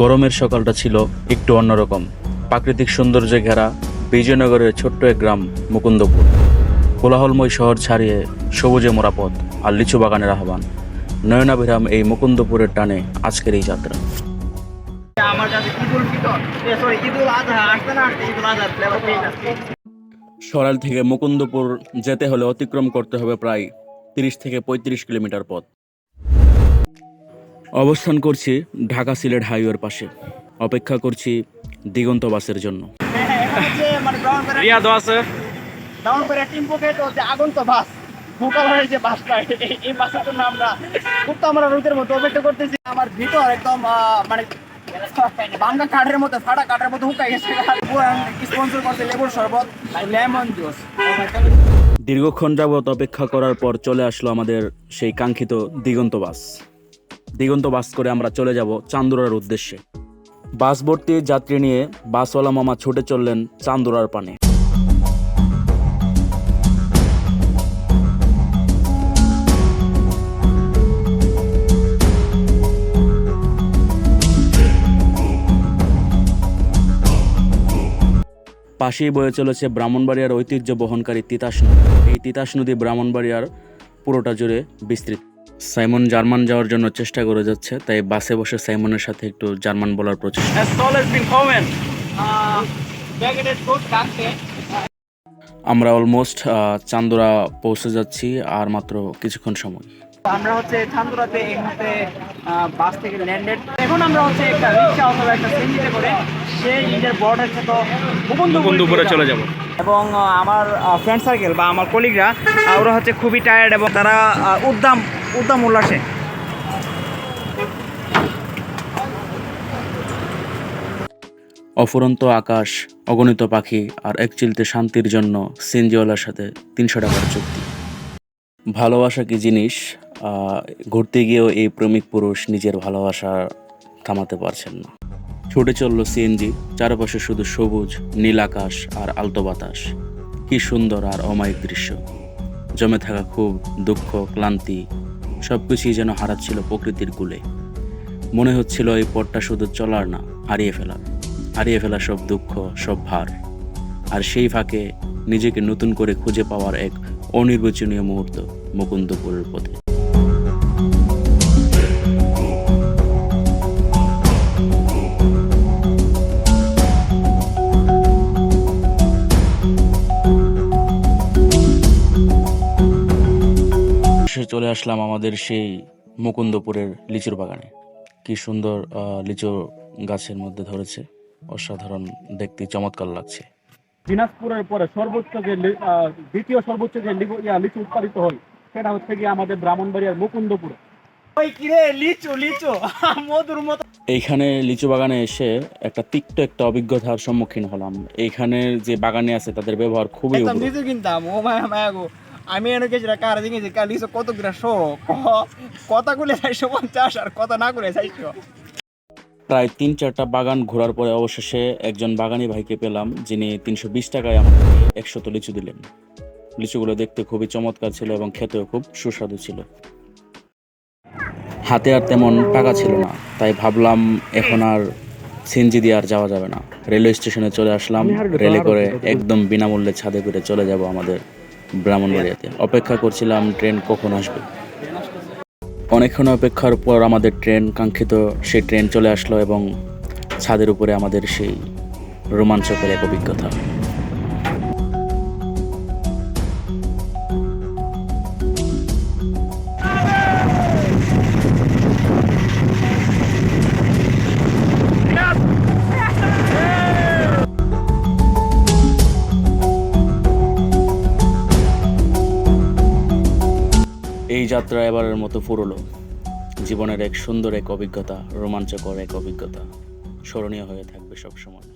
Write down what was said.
গরমের সকালটা ছিল একটু অন্যরকম। প্রাকৃতিক সৌন্দর্যে ঘেরা বিজয়নগরের ছোট্ট এক গ্রাম মুকুন্দপুর। কোলাহলময় শহর ছাড়িয়ে সবুজে মোরা পথ আর লিচু বাগানের আহ্বান। নয়নাভিরাম এই মুকুন্দপুরের টানে আজকের এই যাত্রা। আমার কাছে ঈদুল ফিতর। সরি ঈদুল আজহা আসতে না আসতে ঈদুল আজহার ফ্লেভার পেয়ে যাচ্ছে। সরাইল থেকে মুকুন্দপুর যেতে হলে অতিক্রম করতে হবে প্রায় তিরিশ থেকে পঁয়ত্রিশ কিলোমিটার পথ। অবস্থান করছি ঢাকা সিলেট হাইওয়ের পাশে। অপেক্ষা করছি দিগন্ত বাসের জন্য। এখন হচ্ছে মানে ব্রাউন করে রিয়াদও আছে ব্রাউন করে টিম্পো খেতে হচ্ছে আগন্ত বাস। ভোকালের যে বাসটা এই- এই বাসের জন্য আমরা খুব তো আমরা রোদের মতো অপেক্ষা করতেছি। আমার ভিতর একদম মানে বাঙ্গা কাঠের মতো ফাটা কাঠের মতো হুকাই গেছে। স্পন্সর করছে লেবুর শরবত? Lemon juice. দীর্ঘক্ষণ যাবৎ অপেক্ষা করার পর চলে আসলো আমাদের সেই কাঙ্ক্ষিত দিগন্ত বাস। দিগন্ত বাস করে আমরা চলে যাব চান্দুরার উদ্দেশ্যে। বাস ভর্তি যাত্রী নিয়ে বাসওয়ালা মামা ছুটে চললেন চান্দুরার পানে। পাশেই বয়ে চলেছে ব্রাহ্মণবাড়িয়ার ঐতিহ্য বহনকারী তিতাস নদী। এই তিতাস নদী ব্রাহ্মণবাড়িয়ার পুরোটা জুড়ে বিস্তৃত। সাইমন জার্মান যাওয়ার জন্য চেষ্টা করে যাচ্ছে তাই বাসে বসে সাইমনের সাথে একটু জার্মান বলার প্রচেষ্টা. Uh, আমরা অলমোস্ট চান্দুরা পৌঁছে যাচ্ছি আর মাত্র কিছুক্ষণ সময়। আমরা হচ্ছে চান্দুরাতে এই মুহূর্তে বাস থেকে ল্যান্ডেড এখন আমরা হচ্ছে একটা রিক্সা অথবা একটা সিএনজিতে করে সেই নিজের বর্ডার থেকে বন্ধুপুরে চলে যাব। এবং আমার ফ্রেন্ড সার্কেল বা আমার কলিগরা ওরা হচ্ছে খুবই টায়ার্ড এবং তারা উদ্দাম উদ্দাম উল্লাসে অফুরন্ত আকাশ, অগণিত পাখি আর এক চিলতে শান্তির জন্য সিনজিওয়ালার সাথে তিনশো টাকার চুক্তি। ভালোবাসা কি জিনিস? ঘুরতে গিয়েও এই প্রেমিক পুরুষ নিজের ভালোবাসা থামাতে পারছেন না। ছুটে চলল সিএনজি চারপাশে শুধু সবুজ, নীল আকাশ আর আলতো বাতাস। কি সুন্দর আর অমায়িক দৃশ্য। জমে থাকা খুব দুঃখ, ক্লান্তি সবকিছুই যেন হারাচ্ছিল প্রকৃতির কুলে। মনে হচ্ছিল এই পথটা শুধু চলার না, হারিয়ে ফেলার। হারিয়ে ফেলা সব দুঃখ, সব ভার। আর সেই ফাঁকে নিজেকে নতুন করে খুঁজে পাওয়ার এক অনির্বচনীয় মুহূর্ত মুকুন্দপুরের পথে। চলে আসলাম আমাদের সেই মুকুন্দপুরের লিচুর বাগানে। কি সুন্দর আহ, লিচু গাছের মধ্যে ধরেছে। অসাধারণ দেখতে চমৎকার লাগছে। দিনাজপুরের পরে সর্বোচ্চ যে দ্বিতীয় সর্বোচ্চ যে লিচু উৎপাদিত হয় সেটা হচ্ছে গিয়ে আমাদের ব্রাহ্মণবাড়িয়ার মুকুন্দপুর। ওই কিরে লিচু লিচু মধুর মতো। এইখানে লিচু বাগানে এসে একটা তিক্ত একটা অভিজ্ঞতার সম্মুখীন হলাম। এইখানে যে বাগানে আছে তাদের ব্যবহার খুবই কিনতাম ও মায়া মায়া গো। আমি এনে গেছি কার দিকে কার লিচু কত গ্রা শো? কথা গুলে চাইশো পঞ্চাশ আর কথা না করে চাইশো প্রায় তিন চারটা বাগান ঘোরার পরে অবশেষে একজন বাগানি ভাইকে পেলাম, যিনি তিনশো বিশ টাকায় আমাকে একশত লিচু দিলেন। লিচুগুলো দেখতে খুবই চমৎকার ছিল এবং খেতেও খুব সুস্বাদু ছিল। হাতে আর তেমন টাকা ছিল না, তাই ভাবলাম এখন আর সিএনজি দিয়ে আর যাওয়া যাবে না। রেলওয়ে স্টেশনে চলে আসলাম, রেলে করে একদম বিনামূল্যে ছাদে করে চলে যাব আমাদের ব্রাহ্মণবাড়িয়াতে। অপেক্ষা করছিলাম, ট্রেন কখন আসবে। অনেকক্ষণ অপেক্ষার পর আমাদের ট্রেন কাঙ্ক্ষিত, সেই ট্রেন চলে আসলো এবং ছাদের উপরে আমাদের সেই রোমাঞ্চকর এক অভিজ্ঞতা। যাত্রা এবারের মতো ফুরলো। জীবনের এক সুন্দর এক অভিজ্ঞতা, রোমাঞ্চকর এক অভিজ্ঞতা। স্মরণীয় হয়ে থাকবে সবসময়।